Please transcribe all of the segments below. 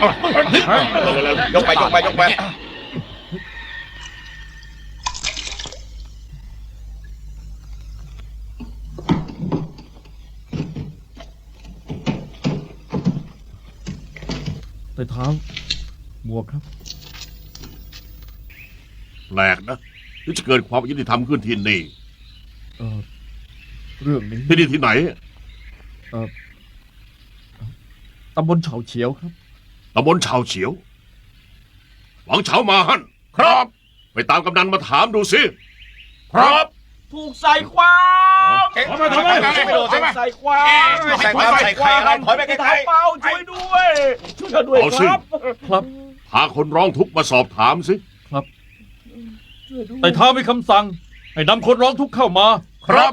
ยทอร์นาโดอ้าวยกไปยกไปยกไปแต่เท้าหมวกครับ แปลกนะที่จะเกิดความยุติธรรมขึ้นที่นี่เออเรื่องนี้ที่นี่ที่ไหน เออตำบลเฉาเฉียวครับ ตำบลชาวเฉียว หวังเฉามาฮั่นครับ ไปตามกำนันมาถามดูสิ ครับ ถูกใส่ความเอ๊ะทำไมทำไมไม่โดนใช่ไหม ใส่ความใส่ความใส่ใครอะไรถอยไปไกลทางเปล่าช่วยด้วย ช่วยกันด้วยเอาคสิ รับ ครับพาคนร้องทุกข์มาสอบถามสิ ช่วยด้วยแต่เท้ามีคำสั่ง ให้นำคนร้องทุกข์เข้ามา ครับ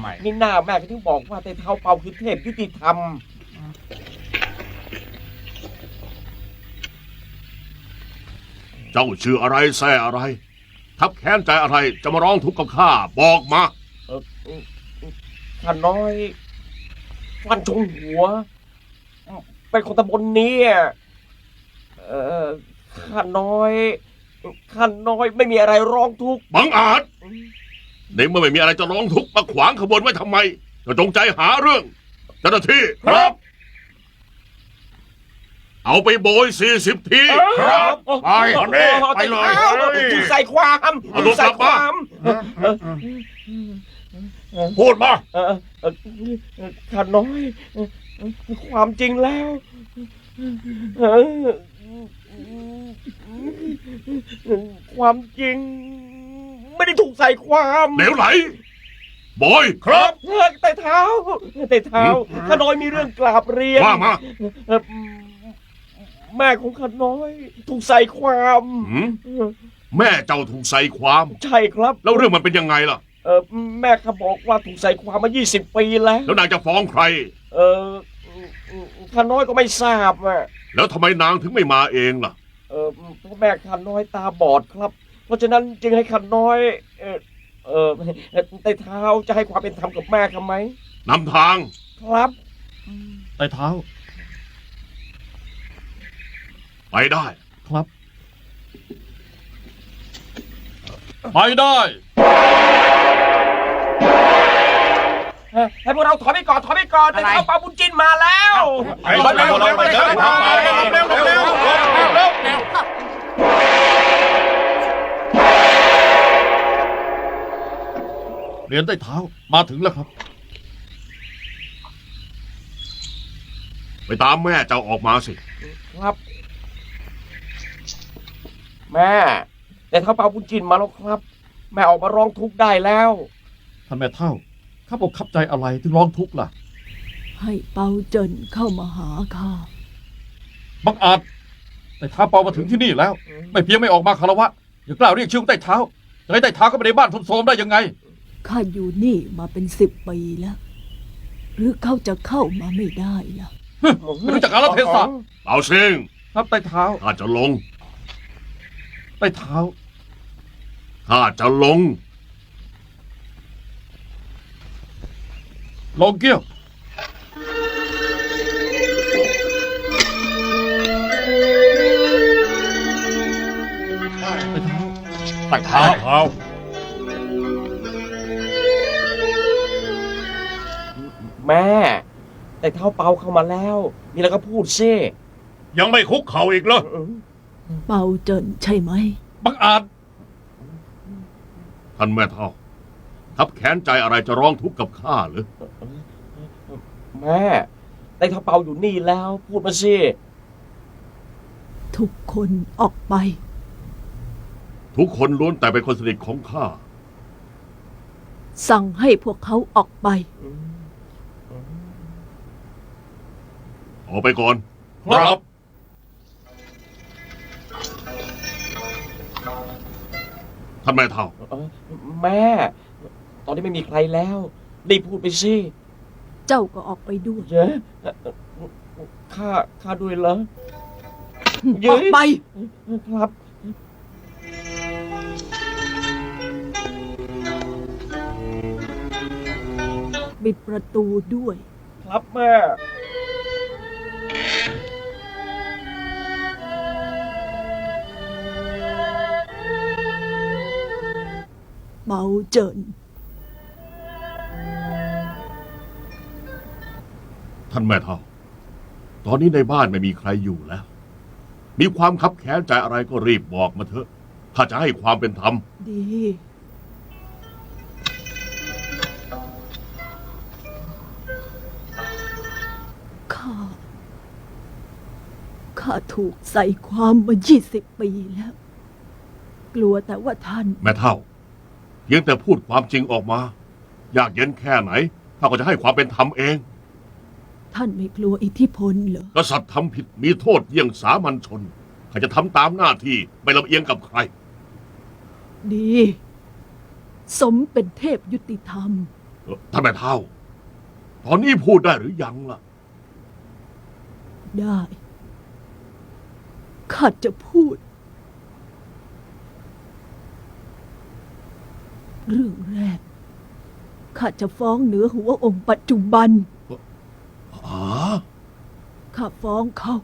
แหมนี่หน้าแม่ก็ถึงบอกว่าแต่เท้าเปล่าคือเทพยุติธรรม เจ้าชื่ออะไรแซ่อะไร ทับแค้นใจอะไรจะมาร้องทุกข์กับข้าบอกมาเออข้าน้อยฟันชงหัว เป็นคนตำบลนี้อะเออข้าน้อยข้าน้อยไม่มีอะไรร้องทุกข์บังอาจในเมื่อไม่มีอะไรจะร้องทุกข์มาขวางขบวนไว้ทำไมก็จงใจหาเรื่องเจ้าหน้าที่ครับ เอาไปโบยสี่สิบทีครับไปเอาดิไปเลยถูกใส่ความเอาถูกใส่ลูกกลับคมาวามพูดมาเออเออข้าน้อยเอ่อความจริงแล้วเออความจริง ไม่ได้ถูกใส่ความเหลวไหลบอยครับเออแต่เท้าแต่เท้าข้าน้อยมีเรื่องกราบเรียนว่ามาเอ่อ แม่ของข้าน้อย ถูกใส่ความ หืมแม่เจ้าถูกใส่ความ ใช่ครับ แล้วเรื่องมันเป็นยังไงล่ะ เออแม่เขาบอกว่าถูกใส่ความมา 20 ปีแล้ว แล้วนางจะฟ้องใคร เออข้าน้อยก็ไม่ทราบอะแล้วทำไมนางถึงไม่มาเองล่ะ เออเพราะแม่ข้าน้อยตาบอดครับ เพราะฉะนั้นจึงให้ข้าน้อย เออเออแต่เท้าจะให้ความเป็นธรรมกับแม่เขาไหมนำทางครับแต่เท้า ไปได้ ครับ ไปได้ ให้พวกเราถอยไปก่อนถอยไปก่อนแต่เท้าปาบุญจินมาแล้วไปเร็วเร็วเร็วเร็วเร็วเร็วเร็วเร็วเร็วเหรียญใต้เท้ามาถึงแล้วครับ ไปตามแม่เจ้าออกมาสิ ครับ แม่ แต่เท้าปาบุญจินมาแล้วครับ แม่ออกมาร้องทุกข์ได้แล้ว ท่านแม่เท่าข้าบอกขับใจอะไรถึงร้องทุกข์ล่ะ ให้เปาเจินเข้ามาหาข้า บังอาจ แต่เท้าเปามาถึงที่นี่แล้ว ไม่เพียงไม่ออกมาคารวะยังกล้าเรียกชื่อของใต้เท้าจะให้ใต้เท้าเข้าไปในบ้านโทรมๆได้ยังไง ข้าอยู่นี่มาเป็นสิบปีแล้ว หรือเขาจะเข้ามาไม่ได้ล่ะ ไม่รู้จักการละเทศะเอาซิงครับใต้เท้า ข้าจะลง ใต้เท้า ข้าจะลง ลงเกี้ยว ใต้เท้า ตักเท้า เท้า แม่ แต่เท้าเปาเข้ามาแล้ว นี่แล้วก็พูดซิยังไม่คุกเข่าอีกเหรอ เปาเจินใช่ไหม บังอาจ ท่านแม่เท่า ทับแค้นใจอะไรจะร้องทุกข์กับข้าหรือ แม่แต่เท้าเปาอยู่นี่แล้ว พูดมาสิ ทุกคนออกไป ทุกคนล้วนแต่เป็นคนสนิทของข้า สั่งให้พวกเขาออกไป ออกไปก่อน ครับ ท่านแม่เท่า เออแม่ ตอนนี้ไม่มีใครแล้วรีบพูดไปสิเจ้าก็ออกไปด้วย เย้ข้าข้าด้วยเหรอ เย้ ออกไป ครับ ปิดประตูด้วย ครับแม่ เบาเจินท่านแม่เท่า ตอนนี้ในบ้านไม่มีใครอยู่แล้ว มีความคับแค้นใจอะไรก็รีบบอกมาเถอะ ถ้าจะให้ความเป็นธรรม ดี ข้า ข้าถูกใส่ความมายี่สิบปีแล้ว กลัวแต่ว่าท่าน แม่เท่าเพียงแต่พูดความจริงออกมา ยากเย็นแค่ไหนถ้าก็จะให้ความเป็นธรรมเอง ท่านไม่กลัวอิทธิพลเหรอ กษัตริย์ทำผิดมีโทษเยี่ยงสามัญชนใครจะทำตามหน้าที่ไม่ลำเอียงกับใคร ดี สมเป็นเทพยุติธรรม เอ่อท่านแม่เท่า ตอนนี้พูดได้หรือยังล่ะ ได้ ข้าจะพูด เรื่องแรก ข้าจะฟ้องเหนือหัวองค์ปัจจุบัน อ๋อ ข้าฟ้องเขา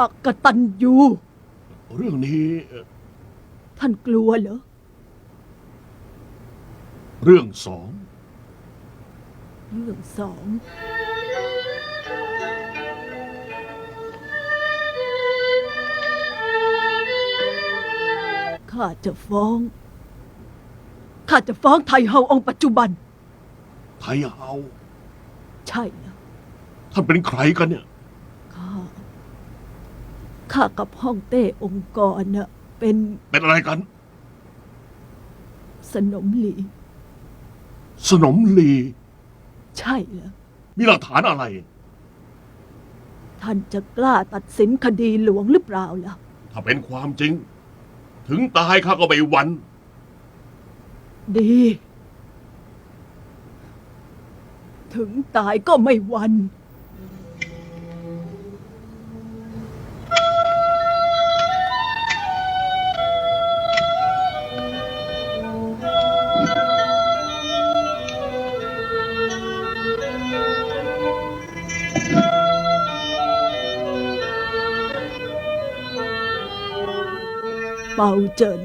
อักตันยูเรื่องนี้เอ่อท่านกลัวเหรอ เรื่องสอง เรื่องสอง ข้าจะฟ้อง ข้าจะฟ้องไทเฮาองค์ปัจจุบัน ไทยเฮาใช่แล้วท่านเป็นใครกันเนี่ย ข้า ข้ากับฮ่องเต้องค์กรน่ะเป็นเป็นอะไรกัน สนมหลี สนมลี ใช่แล้วมีหลักฐานอะไร ท่านจะกล้าตัดสินคดีหลวงหรือเปล่าล่ะ ถ้าเป็นความจริง ถึงตายข้าก็ไม่หวัน ดี ถึงตายก็ไม่หวัน เปาเจิน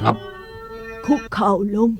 ครับ คุกเข่าลง